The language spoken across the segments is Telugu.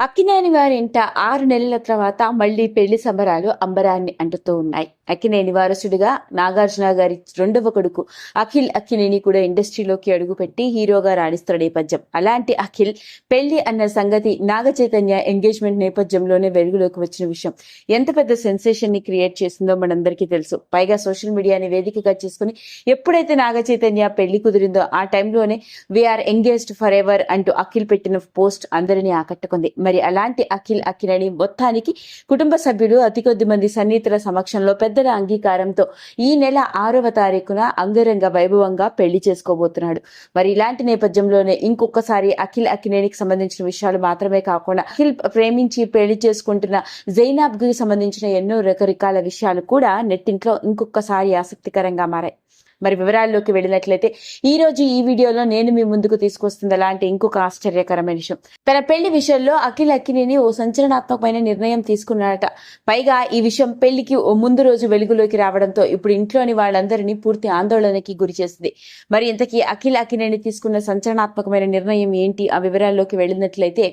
అక్కినేని వారి ఇంట ఆరు నెలల తర్వాత మళ్ళీ పెళ్ళి సంబరాలు అంబరాన్ని అంటుతూ ఉన్నాయి. అక్కినేని వారసుడిగా నాగార్జున గారి రెండవ కొడుకు అఖిల్ అక్కినేని కూడా ఇండస్ట్రీలోకి అడుగుపెట్టి హీరోగా రాణిస్తున్న నేపథ్యం. అలాంటి అఖిల్ పెళ్ళి అన్న సంగతి నాగ చైతన్య ఎంగేజ్మెంట్ నేపథ్యంలోనే వెలుగులోకి వచ్చిన విషయం. ఎంత పెద్ద సెన్సేషన్ని క్రియేట్ చేసిందో మనందరికీ తెలుసు. పైగా సోషల్ మీడియాని వేదికగా చేసుకుని ఎప్పుడైతే నాగ చైతన్య పెళ్ళి కుదిరిందో ఆ టైంలోనే వీఆర్ ఎంగేజ్డ్ ఫర్ ఎవర్ అంటూ అఖిల్ పెట్టిన పోస్ట్ అందరినీ ఆకట్టుకుంది. మరి అలాంటి అఖిల్ అఖిలని మొత్తానికి కుటుంబ సభ్యులు అతి కొద్ది మంది సన్నిహితుల సమక్షంలో పెద్ద పెద్దల అంగీకారంతో ఈ నెల ఆరవ తారీఖున అంగరంగ వైభవంగా పెళ్ళి చేసుకోబోతున్నాడు. మరి ఇలాంటి నేపథ్యంలోనే ఇంకొకసారి అఖిల్ అఖినేనికి సంబంధించిన విషయాలు మాత్రమే కాకుండా అఖిల్ ప్రేమించి పెళ్ళి చేసుకుంటున్న జైనాబ్కి సంబంధించిన ఎన్నో రకరకాల విషయాలు కూడా నెట్టింట్లో ఇంకొకసారి ఆసక్తికరంగా మారాయి. మరి వివరాల్లోకి వెళ్ళినట్లయితే ఈ రోజు ఈ వీడియోలో నేను మీ ముందుకు తీసుకొస్తుంది అలాంటి ఇంకొక ఆశ్చర్యకరమైన విషయం. తన పెళ్ళి విషయంలో అఖిల్ అక్కినేని ఓ సంచలనాత్మకమైన నిర్ణయం తీసుకున్నాడట పైగా ఈ విషయం పెళ్ళికి ఓ ముందు రోజు వెలుగులోకి రావడంతో ఇప్పుడు ఇంట్లోని వాళ్ళందరినీ పూర్తి ఆందోళనకి గురి చేసింది. మరి ఇంతకీ అఖిల్ అక్కినేని తీసుకున్న సంచలనాత్మకమైన నిర్ణయం ఏంటి? ఆ వివరాల్లోకి వెళ్ళినట్లయితే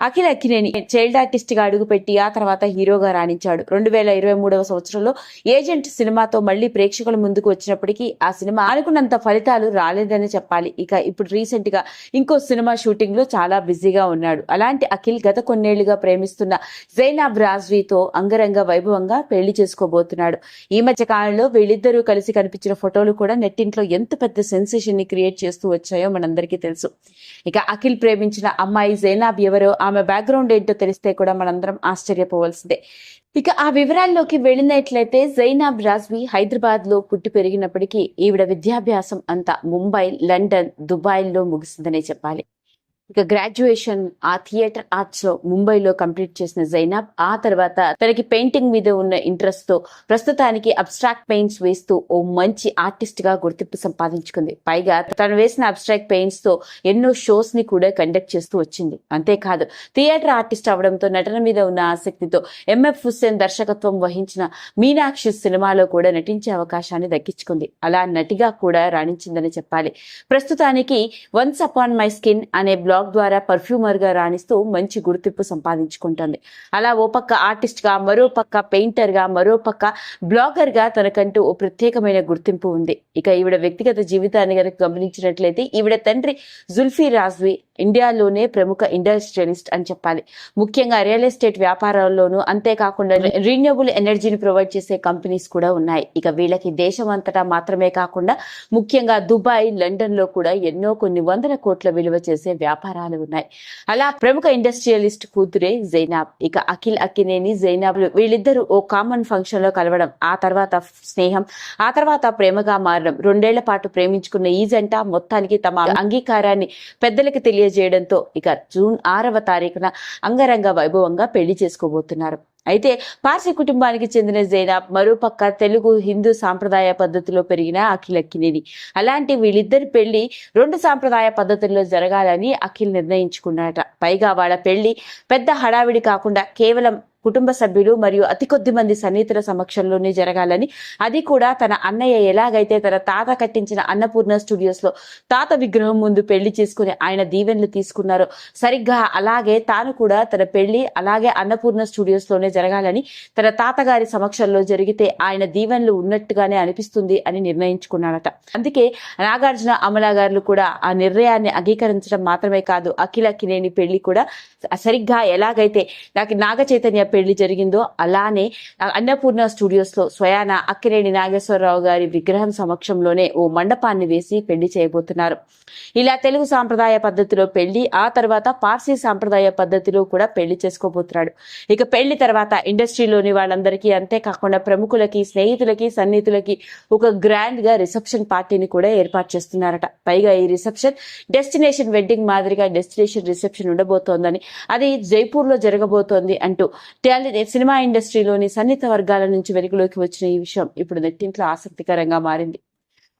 అఖిల్ అక్కినేని చైల్డ్ ఆర్టిస్ట్గా అడుగుపెట్టి ఆ తర్వాత హీరోగా రాణించాడు. రెండు వేల ఇరవై మూడవ సంవత్సరంలో ఏజెంట్ సినిమాతో మళ్ళీ ప్రేక్షకుల ముందుకు వచ్చినప్పటికీ ఆ సినిమా అనుకున్నంత ఫలితాలు రాలేదని చెప్పాలి. ఇక ఇప్పుడు రీసెంట్గా ఇంకో సినిమా షూటింగ్లో చాలా బిజీగా ఉన్నాడు. అలాంటి అఖిల్ గత కొన్నేళ్ళుగా ప్రేమిస్తున్న జైనాబ్ రాజ్వీతో అంగరంగ వైభవంగా పెళ్ళి చేసుకోబోతున్నాడు. ఈ మధ్య కాలంలో వీళ్ళిద్దరూ కలిసి కనిపించిన ఫోటోలు కూడా నెట్టింట్లో ఎంత పెద్ద సెన్సేషన్ని క్రియేట్ చేస్తూ వచ్చాయో మనందరికీ తెలుసు. ఇక అఖిల్ ప్రేమించిన అమ్మాయి జైనాబ్ ఎవరో ఆమె బ్యాక్గ్రౌండ్ ఏంటో తెలిస్తే కూడా మనందరం ఆశ్చర్యపోవాల్సిందే. ఇక ఆ వివరాల్లోకి వెళ్ళినట్లయితే జైనాబ్ రాజ్వి హైదరాబాద్లో పుట్టి పెరిగినప్పటికీ ఈవిడ విద్యాభ్యాసం అంతా ముంబై లండన్ దుబాయ్లో ముగిసిందనే చెప్పాలి. ఇక గ్రాడ్యుయేషన్ ఆ థియేటర్ ఆర్ట్స్లో ముంబైలో కంప్లీట్ చేసిన జైనాబ్ ఆ తర్వాత తనకి పెయింటింగ్ మీద ఉన్న ఇంట్రెస్ట్తో ప్రస్తుతానికి అబ్స్ట్రాక్ట్ పెయింట్స్ వేస్తూ ఓ మంచి ఆర్టిస్ట్గా గుర్తింపు సంపాదించుకుంది. పైగా తను వేసిన అబ్స్ట్రాక్ట్ పెయింట్స్తో ఎన్నో షోస్ని కూడా కండక్ట్ చేస్తూ వచ్చింది. అంతేకాదు థియేటర్ ఆర్టిస్ట్ అవడంతో నటన మీద ఉన్న ఆసక్తితో ఎంఎఫ్ హుస్సేన్ దర్శకత్వం వహించిన మీనాక్షి సినిమాలో కూడా నటించే అవకాశాన్ని దక్కించుకుంది. అలా నటిగా కూడా రాణించిందని చెప్పాలి. ప్రస్తుతానికి వన్స్ అపాన్ మై స్కిన్ అనే బ్లాగ్ ద్వారా పర్ఫ్యూమర్గా రాణిస్తూ మంచి గుర్తింపు సంపాదించుకుంటుంది. అలా ఓ పక్క ఆర్టిస్ట్గా మరో పక్క పెయింటర్గా మరో పక్క బ్లాగర్గా తనకంటూ ఓ ప్రత్యేకమైన గుర్తింపు ఉంది. ఇక ఈవిడ వ్యక్తిగత జీవితాన్ని కనుక గమనించినట్లయితే ఈవిడ తండ్రి జుల్ఫీ రాజ్వి ఇండియాలోనే ప్రముఖ ఇండస్ట్రియలిస్ట్ అని చెప్పాలి. ముఖ్యంగా రియల్ ఎస్టేట్ వ్యాపారాల్లోనూ అంతేకాకుండా రీన్యూబుల్ ఎనర్జీని ప్రొవైడ్ చేసే కంపెనీస్ కూడా ఉన్నాయి. ఇక వీళ్ళకి దేశం అంతటా మాత్రమే కాకుండా ముఖ్యంగా దుబాయ్ లండన్లో కూడా ఎన్నో కొన్ని వందల కోట్ల విలువ చేసే వ్యాపారాలు ఉన్నాయి. అలా ప్రముఖ ఇండస్ట్రియలిస్ట్ కూతురే జైనాబ్. ఇక అఖిల్ అక్కినేని జైనాబ్ వీళ్ళిద్దరూ ఓ కామన్ ఫంక్షన్లో కలవడం ఆ తర్వాత స్నేహం ఆ తర్వాత ప్రేమగా మారడం రెండేళ్ళ పాటు ప్రేమించుకున్న ఈ జంట మొత్తానికి తమ అంగీకారాన్ని పెద్దలకు తెలియజేయడంతో ఇక జూన్ ఆరవ తారీఖున అంగరంగ వైభవంగా పెళ్ళి చేసుకోబోతున్నారు. అయితే పార్సీ కుటుంబానికి చెందిన జైనాబ్ మరోపక్క తెలుగు హిందూ సాంప్రదాయ పద్ధతిలో పెరిగిన అఖిల్ అక్కినేని అలాంటి వీళ్ళిద్దరి పెళ్ళి రెండు సాంప్రదాయ పద్ధతుల్లో జరగాలని అఖిల్ నిర్ణయించుకున్నాడట పైగా వాళ్ళ పెళ్ళి పెద్ద హడావిడి కాకుండా కేవలం కుటుంబ సభ్యులు మరియు అతి కొద్ది మంది సన్నిహితుల సమక్షంలోనే జరగాలని. అది కూడా తన అన్నయ్య ఎలాగైతే తన తాత కట్టించిన అన్నపూర్ణ స్టూడియోస్లో తాత విగ్రహం ముందు పెళ్ళి చేసుకుని ఆయన దీవెనలు తీసుకున్నారో సరిగ్గా అలాగే తాను కూడా తన పెళ్ళి అలాగే అన్నపూర్ణ స్టూడియోస్లోనే జరగాలని తన తాతగారి సమక్షంలో జరిగితే ఆయన దీవెనలు ఉన్నట్టుగానే అనిపిస్తుంది అని నిర్ణయించుకున్నాడట అందుకే నాగార్జున అమలా గారు కూడా ఆ నిర్ణయాన్ని అంగీకరించడం మాత్రమే కాదు అఖిల కినేని పెళ్ళి కూడా సరిగ్గా ఎలాగైతే నాకు నాగ చైతన్య పెళ్ళి జరిగిందో అలానే అన్నపూర్ణ స్టూడియోస్లో స్వయాన అక్కినేని నాగేశ్వరరావు గారి విగ్రహం సమక్షంలోనే ఓ మండపాన్ని వేసి పెళ్ళి చేయబోతున్నారు. ఇలా తెలుగు సాంప్రదాయ పద్ధతిలో పెళ్ళి ఆ తర్వాత పార్సీ సాంప్రదాయ పద్ధతిలో కూడా పెళ్ళి చేసుకోబోతున్నాడు. ఇక పెళ్ళి తర్వాత ఇండస్ట్రీలోని వాళ్ళందరికీ అంతేకాకుండా ప్రముఖులకి స్నేహితులకి సన్నిహితులకి ఒక గ్రాండ్గా రిసెప్షన్ పార్టీని కూడా ఏర్పాటు చేస్తున్నారట. పైగా ఈ రిసెప్షన్ డెస్టినేషన్ వెడ్డింగ్ మాదిరిగా డెస్టినేషన్ రిసెప్షన్ ఉండబోతోందని అది జైపూర్లో జరగబోతోంది అంటూ టాలెంట్ సినిమా ఇండస్ట్రీలోని సన్నిహిత వర్గాల నుంచి వెలుగులోకి వచ్చిన ఈ విషయం ఇప్పుడు నెట్టింట్లో ఆసక్తికరంగా మారింది.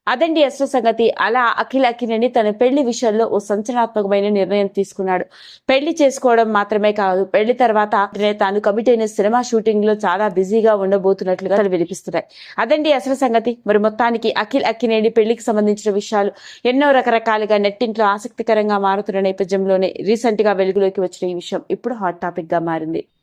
అదండి అసలు సంగతి. అలా అఖిల్ అఖిలని తన పెళ్ళి విషయంలో ఓ సంచలనాత్మకమైన నిర్ణయం తీసుకున్నాడు. పెళ్ళి చేసుకోవడం మాత్రమే కాదు పెళ్ళి తర్వాత తాను కమిట్ అయిన సినిమా షూటింగ్లో చాలా బిజీగా ఉండబోతున్నట్లుగా వినిపిస్తున్నాయి. అదండి అసలు సంగతి. మరి మొత్తానికి అఖిల్ అక్కినేని పెళ్ళికి సంబంధించిన విషయాలు ఎన్నో రకరకాలుగా నెట్టింట్లో ఆసక్తికరంగా మారుతున్న నేపథ్యంలోనే రీసెంట్గా వెలుగులోకి వచ్చిన ఈ విషయం ఇప్పుడు హాట్ టాపిక్గా మారింది.